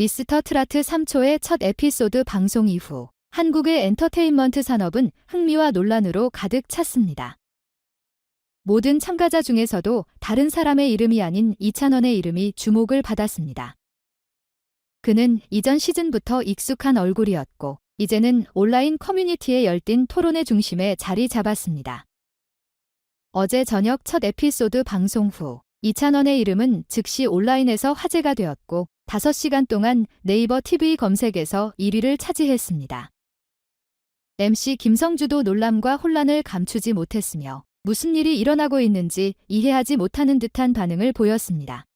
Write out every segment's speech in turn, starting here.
미스터 트라트 3초의 첫 에피소드 방송 이후 한국의 엔터테인먼트 산업은 흥미와 논란으로 가득 찼습니다. 모든 참가자 중에서도 다른 사람의 이름이 아닌 이찬원의 이름이 주목을 받았습니다. 그는 이전 시즌부터 익숙한 얼굴이었고, 이제는 온라인 커뮤니티의 열띤 토론의 중심에 자리 잡았습니다. 어제 저녁 첫 에피소드 방송 후, 이찬원의 이름은 즉시 온라인에서 화제가 되었고, 5시간 동안 네이버 TV 검색에서 1위를 차지했습니다. MC 김성주도 논란과 혼란을 감추지 못했으며, 무슨 일이 일어나고 있는지 이해하지 못하는 듯한 반응을 보였습니다.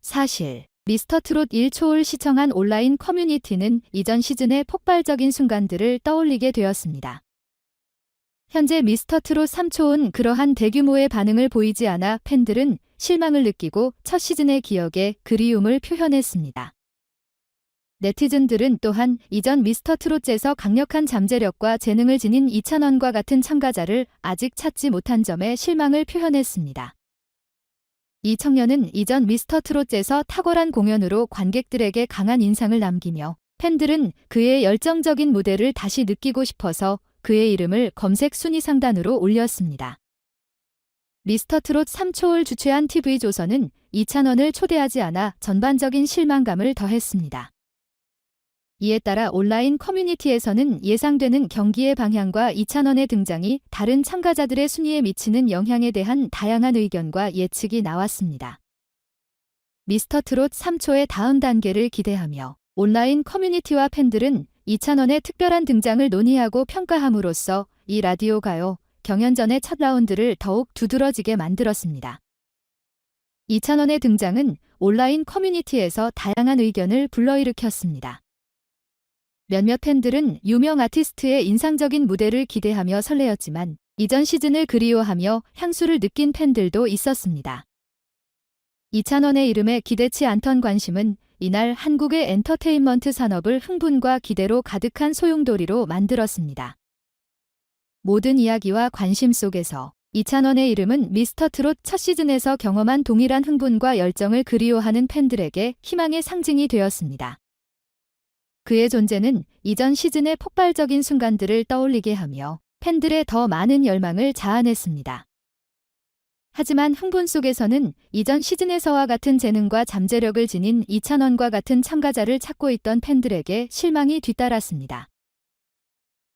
사실 미스터 트롯 1초를 시청한 온라인 커뮤니티는 이전 시즌의 폭발적인 순간들을 떠올리게 되었습니다. 현재 미스터 트롯 3초는 그러한 대규모의 반응을 보이지 않아 팬들은 실망을 느끼고 첫 시즌의 기억에 그리움을 표현했습니다. 네티즌들은 또한 이전 미스터 트롯에서 강력한 잠재력과 재능을 지닌 이찬원과 같은 참가자를 아직 찾지 못한 점에 실망을 표현했습니다. 이 청년은 이전 미스터 트롯에서 탁월한 공연으로 관객들에게 강한 인상을 남기며 팬들은 그의 열정적인 무대를 다시 느끼고 싶어서 그의 이름을 검색 순위 상단으로 올렸습니다. 미스터 트롯 3초를 주최한 TV조선은 이찬원을 초대하지 않아 전반적인 실망감을 더했습니다. 이에 따라 온라인 커뮤니티에서는 예상되는 경기의 방향과 이찬원의 등장이 다른 참가자들의 순위에 미치는 영향에 대한 다양한 의견과 예측이 나왔습니다. 미스터 트롯 3초의 다음 단계를 기대하며 온라인 커뮤니티와 팬들은 이찬원의 특별한 등장을 논의하고 평가함으로써 이 라디오 가요 경연전의 첫 라운드를 더욱 두드러지게 만들었습니다. 이찬원의 등장은 온라인 커뮤니티에서 다양한 의견을 불러일으켰습니다. 몇몇 팬들은 유명 아티스트의 인상적인 무대를 기대하며 설레었지만 이전 시즌을 그리워하며 향수를 느낀 팬들도 있었습니다. 이찬원의 이름에 기대치 않던 관심은 이날 한국의 엔터테인먼트 산업을 흥분과 기대로 가득한 소용돌이로 만들었습니다. 모든 이야기와 관심 속에서 이찬원의 이름은 미스터 트롯 첫 시즌에서 경험한 동일한 흥분과 열정을 그리워하는 팬들에게 희망의 상징이 되었습니다. 그의 존재는 이전 시즌의 폭발적인 순간들을 떠올리게 하며 팬들의 더 많은 열망을 자아냈습니다. 하지만 흥분 속에서는 이전 시즌에서와 같은 재능과 잠재력을 지닌 이찬원과 같은 참가자를 찾고 있던 팬들에게 실망이 뒤따랐습니다.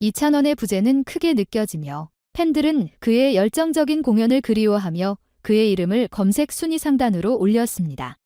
이찬원의 부재는 크게 느껴지며 팬들은 그의 열정적인 공연을 그리워하며 그의 이름을 검색 순위 상단으로 올렸습니다.